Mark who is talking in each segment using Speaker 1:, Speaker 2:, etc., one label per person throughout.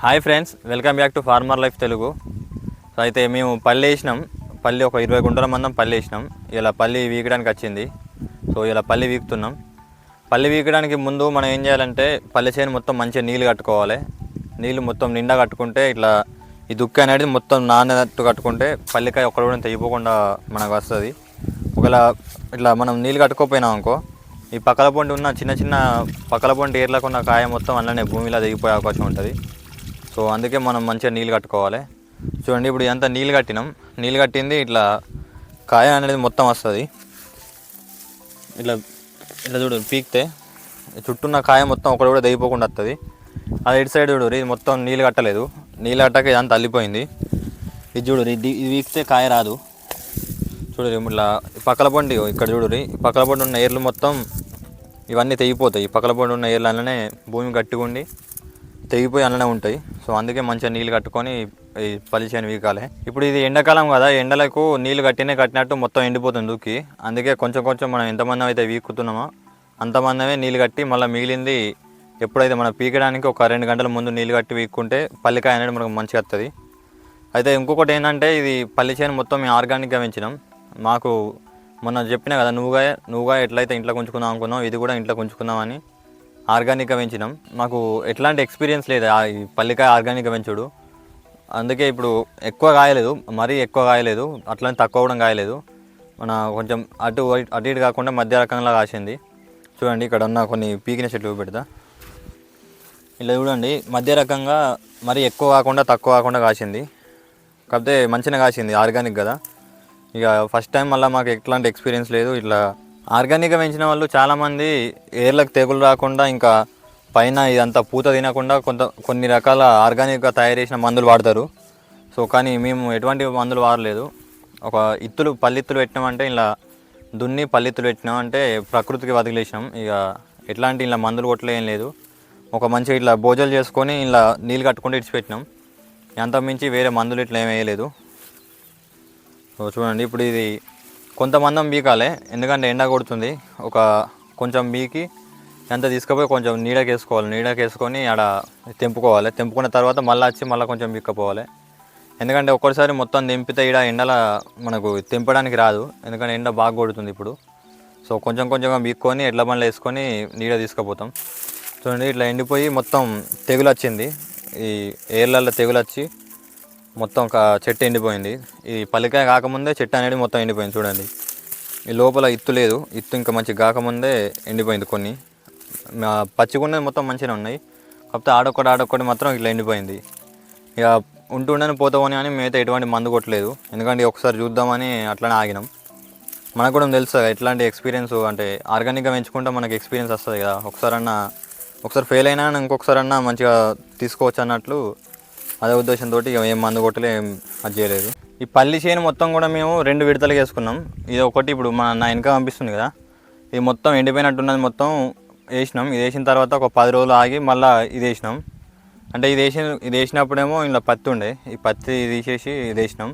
Speaker 1: Hi friends welcome back to farmer life Telugu. So అయితే మేము పల్లి వేసినాం. పల్లి ఒక ఇరవై గుంటల మందం పల్లి వేసినాం. ఇలా పల్లి వీకడానికి వచ్చింది. సో ఇలా పల్లి వీకుతున్నాం పల్లి వీకడానికి ముందు మనం ఏం చేయాలంటే పల్లి చేను మొత్తం మంచిగా నీళ్ళు కట్టుకోవాలి. నీళ్ళు మొత్తం నిండా కట్టుకుంటే ఇట్లా ఈ దుక్కి అనేది మొత్తం నానట్టు కట్టుకుంటే పల్లికాయ ఒక్కడ కూడా తెగిపోకుండా మనకు వస్తుంది. ఒకవేళ ఇట్లా మనం నీళ్ళు కట్టుకోపోయినాం అనుకో ఈ పక్కల పొండి ఉన్న చిన్న చిన్న పక్కల పొండి ఏర్లకు ఉన్న కాయ మొత్తం అలానే భూమిలో దిగిపోయే అవకాశం ఉంటుంది. సో అందుకే మనం మంచిగా నీళ్ళు కట్టుకోవాలి. చూడండి ఇప్పుడు ఎంత నీళ్ళు కట్టినాం. నీళ్ళు కట్టింది ఇట్లా కాయ అనేది మొత్తం వస్తుంది. ఇట్లా ఇట్లా చూడు పీకితే చుట్టూన్న కాయ మొత్తం ఒకటి కూడా దగిపోకుండా వస్తుంది. అది ఇటు సైడ్ చూడు ఇది మొత్తం నీళ్ళు కట్టలేదు. నీళ్ళు కట్టక ఇదంతా అల్లిపోయింది. ఇది చూడు ఇది ఇది వీక్తే కాయ రాదు. చూడు ఇట్లా పక్కల పండి ఇక్కడ చూడు పక్కల పండి ఉన్న ఏర్లు మొత్తం ఇవన్నీ తెగిపోతాయి. పక్కల పండి ఉన్న ఏర్లు భూమి గట్టిగుండి తెగిపోయి అలానే ఉంటాయి. సో అందుకే మంచిగా నీళ్ళు కట్టుకొని ఈ పల్లి చేను వీకాలి. ఇప్పుడు ఇది ఎండాకాలం కదా ఎండలకు నీళ్ళు కట్టినే కట్టినట్టు మొత్తం ఎండిపోతుంది దుక్కి అందుకే కొంచెం కొంచెం మనం ఎంతమంది అయితే వీక్కుతున్నామో అంతమందమే నీళ్ళు కట్టి మళ్ళీ మిగిలింది ఎప్పుడైతే మనం పీకడానికి ఒక రెండు గంటల ముందు నీళ్ళు కట్టి వీక్కుంటే పల్లికాయ అనేది మనకు మంచిగా వస్తుంది అయితే ఇంకొకటి ఏంటంటే ఇది పల్లి చేను మొత్తం మేము ఆర్గానిక్గా పెంచినాం. మాకు మొన్న చెప్పినా కదా నువ్వుగా నువ్వుగా ఎట్లయితే ఇంట్లో ఉంచుకుందాం అనుకున్నాం ఇది కూడా ఇంట్లో ఉంచుకుందామని ఆర్గానిక్గా పెంచినాం. మాకు ఎట్లాంటి ఎక్స్పీరియన్స్ లేదు. ఆ ఈ పల్లికాయ ఆర్గానిక్గా పెంచుడు. అందుకే ఇప్పుడు ఎక్కువ కాయలేదు. మరీ ఎక్కువ కాయలేదు. అట్లని తక్కువ కూడా కాయలేదు. మన కొంచెం అటు అటు ఇటు కాకుండా మధ్య రకంగా కాసింది. చూడండి ఇక్కడ ఉన్న కొన్ని పీకిన చెట్లు పెడతా ఇలా చూడండి మధ్య రకంగా మరి ఎక్కువ కాకుండా తక్కువ కాకుండా కాసింది. కాకపోతే మంచిగా కాసింది ఆర్గానిక్ కదా. ఇక ఫస్ట్ టైం మళ్ళీ మాకు ఎట్లాంటి ఎక్స్పీరియన్స్ లేదు. ఇట్లా ఆర్గానిక్గా పెంచిన వాళ్ళు చాలామంది ఏర్లకు తెగులు రాకుండా ఇంకా పైన ఇదంతా పూత తినకుండా కొంత కొన్ని రకాల ఆర్గానిక్గా తయారు చేసిన మందులు వాడతారు. సో కానీ మేము ఎటువంటి మందులు వాడలేదు. ఒక ఇత్తులు పల్లిత్తులు పెట్టినామంటే ఇలా దున్ని పల్లిత్తులు పెట్టినామంటే ప్రకృతికి వదిలేసినాం. ఇక ఎట్లాంటి ఇలా మందులు కొట్టలేం లేదు. ఒక మంచి ఇట్లా భోజనం చేసుకొని ఇలా నీళ్ళు కట్టుకుంటే ఇడిచిపెట్టినాం. ఎంత మించి వేరే మందులు ఇట్లా ఏం వేయలేదు. సో చూడండి ఇప్పుడు ఇది కొంతమందం బీకాలే ఎందుకంటే ఎండ కొడుతుంది. ఒక కొంచెం బీకి ఎంత తీసుకుపోయి కొంచెం నీడకి వేసుకోవాలి నీడకి వేసుకొని ఆడ తెంపుకోవాలి. తెంపుకున్న తర్వాత మళ్ళీ వచ్చి మళ్ళీ కొంచెం బీక్కపోవాలి. ఎందుకంటే ఒక్కసారి మొత్తం తెంపితే ఈడ ఎండల మనకు తెంపడానికి రాదు. ఎందుకంటే ఎండ బాగా కొడుతుంది ఇప్పుడు. సో కొంచెం కొంచెంగా బీక్కొని ఎడ్ల బండ్లు వేసుకొని నీడ తీసుకుపోతాం. చూడండి ఇట్లా ఎండిపోయి మొత్తం తెగులు వచ్చింది ఈ ఏర్లలో తెగులు వచ్చి మొత్తం ఒక చెట్టు ఎండిపోయింది. ఈ పల్లికాయ కాకముందే చెట్టు అనేది మొత్తం ఎండిపోయింది చూడండి. ఈ లోపల ఇత్తు లేదు. ఇత్తు ఇంకా మంచి కాకముందే ఎండిపోయింది కొన్ని. మా పచ్చిగున్నది మొత్తం మంచిగా ఉన్నాయి. కాకపోతే ఆడొక్కటి ఆడొక్కటి మాత్రం ఇట్లా ఎండిపోయింది. ఇక ఉంటుండని పోతామని అని మేమైతే ఎటువంటి మందు కొట్టలేదు. ఎందుకంటే ఒకసారి చూద్దామని అట్లనే ఆగినాం. మనకు కూడా తెలుసు కదా ఎట్లాంటి ఎక్స్పీరియన్స్ అంటే ఆర్గానిక్గా పెంచుకుంటే మనకు ఎక్స్పీరియన్స్ వస్తుంది కదా. ఒకసారన్నా ఒకసారి ఫెయిల్ అయినా ఇంకొకసారి అన్నా మంచిగా తీసుకోవచ్చు అన్నట్లు అదే ఉద్దేశంతో ఇక ఏం మందు కొట్టలే ఏం అది చేయలేదు. ఈ పల్లి చేను మొత్తం కూడా మేము రెండు విడతలు వేసుకున్నాం ఇది ఒకటి ఇప్పుడు మన నా వెనక పంపిస్తుంది కదా. ఇది మొత్తం ఎండిపోయినట్టున్నది మొత్తం వేసినాం. ఇది వేసిన తర్వాత ఒక పది రోజులు ఆగి మళ్ళీ ఇది వేసినాం. అంటే ఇది వేసిన ఇది వేసినప్పుడేమో ఇలా పత్తి ఉండే. ఈ పత్తి తీసేసి ఇది వేసినాం.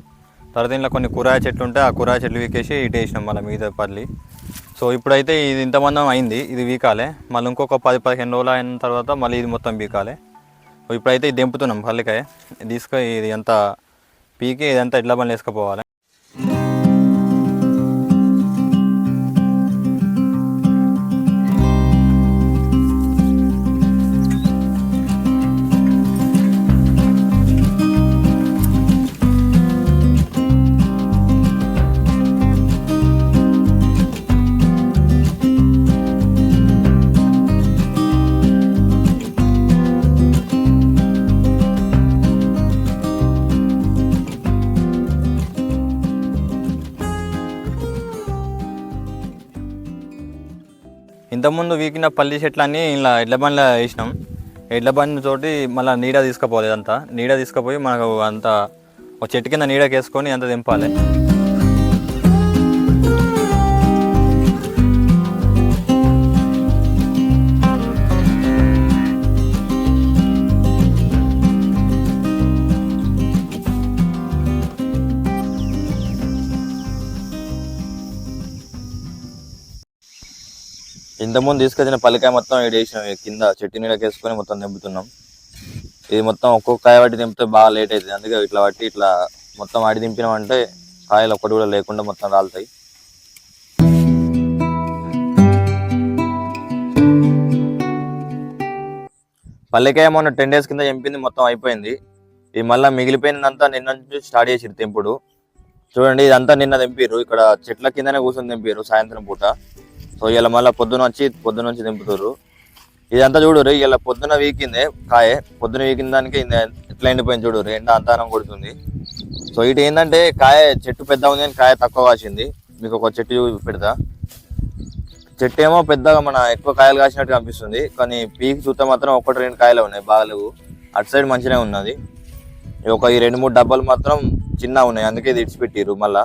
Speaker 1: తర్వాత ఇంట్లో కొన్ని కూరగాయ చెట్లు ఉంటే ఆ కూరగాయ చెట్లు వీకేసి ఇటు వేసినాం మళ్ళీ మిగతా పల్లి. సో ఇప్పుడైతే ఇది ఇంతమందం అయింది. ఇది వీకాలే. మళ్ళీ ఇంకొక పది పదిహేను రోజులు అయిన తర్వాత మళ్ళీ ఇది మొత్తం వీకాలే. ఇప్పుడైతే ఇది దింపుతున్నాం పల్లికాయ. తీసుకు ఇది అంతా పీకి ఇదంతా ఇట్లా పని వేసుకుపోవాలి. ఇంతకుముందు వీకిన పల్లి చెట్లన్నీ ఇలా ఎడ్ల బండ్లో వేసినాం. ఎడ్ల బండి తోటి మళ్ళీ నీడ తీసుకుపోవాలి అంతా నీడ తీసుకుపోయి మనకు అంత ఒక చెట్టు కింద నీడకేసుకొని అంత దింపాలి. ఇంతకుముందు తీసుకొచ్చిన పల్లికాయ మొత్తం ఏడేసినాం వేసినాం. కింద చెట్టు నీడకేసుకొని మొత్తం నింపుతున్నాం ఇది మొత్తం ఒక్కొక్క కాయ పట్టి దింపితే బాగా లేట్ అవుతుంది. అందుకే ఇట్లా పట్టి ఇట్లా మొత్తం ఆడి దింపినామంటే కాయలు ఒక్కటి కూడా లేకుండా మొత్తం రాలుతాయి. పల్లెకాయ మొన్న టెన్ డేస్ కింద చంపింది మొత్తం అయిపోయింది. ఇది మళ్ళీ మిగిలిపోయిందంతా నిన్న నుంచి స్టార్ట్ చేసిరు తెంపుడు. చూడండి ఇదంతా నిన్న తెంపారు ఇక్కడ చెట్ల కిందనే కూర్చొని తెంపారు సాయంత్రం పూట. సో ఇలా మళ్ళీ పొద్దున వచ్చి పొద్దున నుంచి దింపుతారు ఇదంతా చూడరు ఇలా పొద్దున వీకిందే కాయ పొద్దున వీకిన దానికి ఎట్లా ఎండిపోయింది చూడరు ఎండ అంతానం కొడుతుంది. సో ఇటు ఏంటంటే కాయ చెట్టు పెద్ద ఉంది కానీ కాయ తక్కువ కాసింది. మీకు ఒక చెట్టు చూపి పెడతా. చెట్టు ఏమో పెద్దగా మన ఎక్కువ కాయలు కాసినట్టు కనిపిస్తుంది కానీ పీక్ చూస్తే మాత్రం ఒకటి రెండు కాయలు ఉన్నాయి బాగాలేవు. అటు సైడ్ మంచిగానే ఉన్నది. ఒక ఈ రెండు మూడు డబ్బాలు మాత్రం చిన్న ఉన్నాయి అందుకే ఇది ఇడిచిపెట్టిర్రు మళ్ళీ.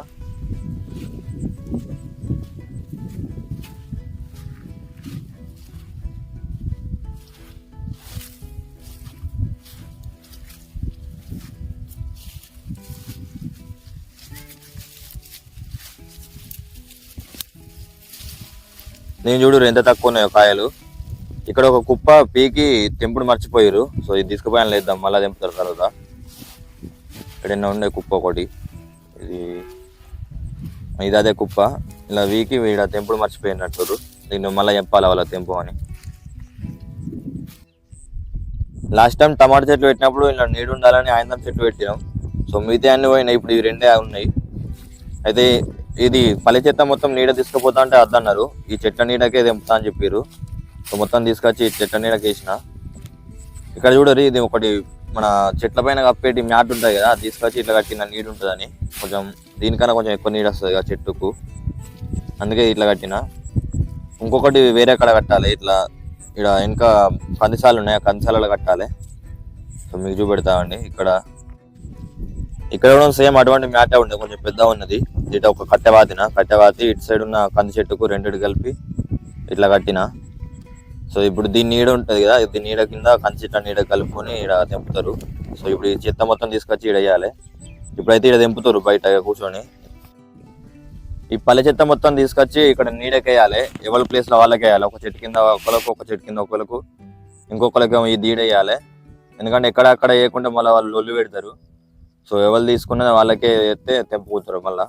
Speaker 1: నేను చూడు ఎంత తక్కువ ఉన్నాయో కాయలు. ఇక్కడ ఒక కుప్ప పీకి తెంపుడు మర్చిపోయారు సో ఇది తీసుకుపోయాను లేద్దాం మళ్ళీ తెంపుతారు తర్వాత. ఇక్కడ ఎన్నో ఉండే కుప్ప ఒకటి. ఇది ఇది అదే కుప్ప. ఇలా వీకి వీడ తెంపుడు మర్చిపోయినట్టు దీన్ని మళ్ళీ చెప్పాలి వాళ్ళ తెంపు అని. లాస్ట్ టైం టమాటా చెట్లు పెట్టినప్పుడు ఇలా నీడు ఉండాలని ఆయన చెట్లు పెట్టినాం. సో మిగతా అన్ని పోయినాయి. ఇప్పుడు ఇవి రెండే ఉన్నాయి. అయితే ఇది పల్లె చెత్త మొత్తం నీడ తీసుకుపోతా అంటే అద్దన్నారు. ఈ చెట్ల నీడకే తెంపుతా అని చెప్పారు సో మొత్తం తీసుకొచ్చి ఈ చెట్ల నీడకి వేసిన. ఇక్కడ చూడరు ఇది ఒకటి మన చెట్ల పైన కప్పేటి మ్యాట్ ఉంటుంది కదా తీసుకొచ్చి ఇట్లా కట్టిన నీడ ఉంటుందని. కొంచెం దీనికన్నా కొంచెం ఎక్కువ నీడ వస్తుంది కదా చెట్టుకు. అందుకే ఇట్లా కట్టిన. ఇంకొకటి వేరే కడ కట్టాలి ఇట్లా ఇక్కడ ఇంకా కందిసాలు ఉన్నాయి ఆ కందిసాలలో కట్టాలి. సో మీకు చూపెడతామండి ఇక్కడ ఇక్కడ కూడా సేమ్ అటువంటి మ్యాటే ఉండే కొంచెం పెద్ద ఉన్నది. ఇటు ఒక కట్టెవాతిన కట్టెవాతి ఇటు సైడ్ ఉన్న కంది చెట్టుకు రెండిటి కలిపి ఇట్లా కట్టిన. సో ఇప్పుడు దీని నీడ ఉంటుంది కదా దీని నీడ కింద కంది చెట్ల నీడ కలుపుకొని ఇక్కడ తెంపుతారు. సో ఇప్పుడు ఈ చెత్త మొత్తం తీసుకొచ్చి ఇక్కడ వేయాలి. ఇప్పుడైతే ఇక్కడ తెంపుతారు బయట కూర్చొని. ఈ పల్లె చెత్త మొత్తం తీసుకొచ్చి ఇక్కడ నీడకేయాలి. ఎవరి ప్లేస్లో వాళ్ళకి వేయాలి. ఒక చెట్టు కింద ఒకరికి ఒక చెట్టు కింద ఒకరికి ఇంకొకరికి ఈ దీడ వేయాలి. ఎందుకంటే ఎక్కడక్కడ వేయకుండా మళ్ళీ వాళ్ళు లొల్లు పెడతారు. సో ఎవరు తీసుకున్నది వాళ్ళకే ఎత్తే తెంపుకుంటారు మళ్ళా.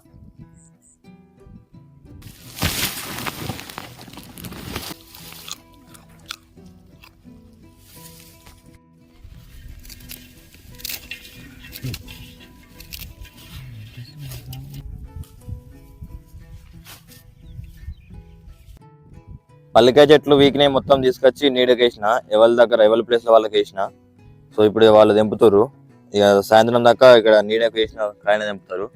Speaker 1: పల్లికాయ చెట్లు వీక్నే మొత్తం తీసుకొచ్చి నీడకేసిన ఎవరి దగ్గర ఎవరి ప్లేస్ వాళ్ళకి వేసిన సో ఇప్పుడు వాళ్ళు తెంపుతారు ఇక సాయంత్రం దాకా ఇక్కడ నీడకు వేసిన కాయన తెంపుతారు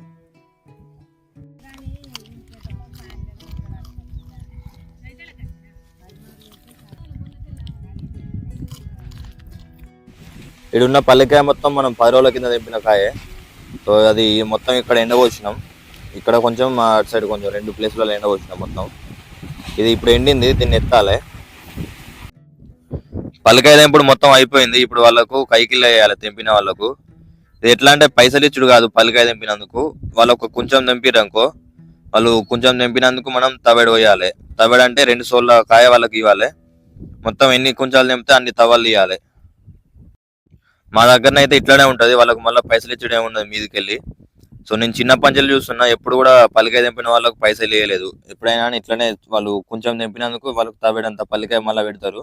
Speaker 1: ఇడున్న పల్లెకాయ మొత్తం మనం పది రోజుల కింద తెంపిన కాయే. సో అది మొత్తం ఇక్కడ ఎండపోసినాం ఇక్కడ కొంచెం అటు సైడ్ కొంచెం రెండు ప్లేస్లలో ఎండపోసినాం మొత్తం. ఇది ఇప్పుడు ఎండింది దీన్ని ఎత్తాలి. పలకాయ తెంపుడు మొత్తం అయిపోయింది. ఇప్పుడు వాళ్ళకు కైకిల్ వేయాలి తెంపిన వాళ్ళకు. ఇది ఎట్లా అంటే పైసలు ఇచ్చుడు కాదు పల్లికాయ తెంపినందుకు. వాళ్ళకు కొంచెం తెంపిరనుకో వాళ్ళు కొంచెం తెంపినందుకు మనం తవెడు పోయాలి. తవెడు అంటే రెండు సోళ్ళ కాయ వాళ్ళకి ఇవ్వాలి. మొత్తం ఎన్ని కొంచెం తెంపితే అన్ని తవలు ఇవ్వాలి మా దగ్గరనైతే ఇట్లానే ఉంటుంది. వాళ్ళకు మళ్ళీ పైసలు ఇచ్చడం ఏముండదు మీదకి వెళ్ళి సో నేను చిన్న పంచలు చూస్తున్నా ఎప్పుడు కూడా పల్లికాయ తెంపిన వాళ్ళకు పైసలు ఇవ్వలేదు ఎప్పుడైనా ఇట్లనే వాళ్ళు కొంచెం తెంపినందుకు వాళ్ళకు తవ్వేడంత పల్లికాయ మళ్ళీ పెడతారు.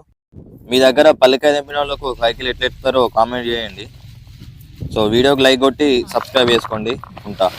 Speaker 1: మీ దగ్గర పల్లికాయ తెంపిన వాళ్ళకు సైకిల్ ఎట్లా ఎత్తారో కామెంట్ చేయండి. సో వీడియోకి లైక్ కొట్టి సబ్స్క్రైబ్ చేసుకోండి. ఉంటా.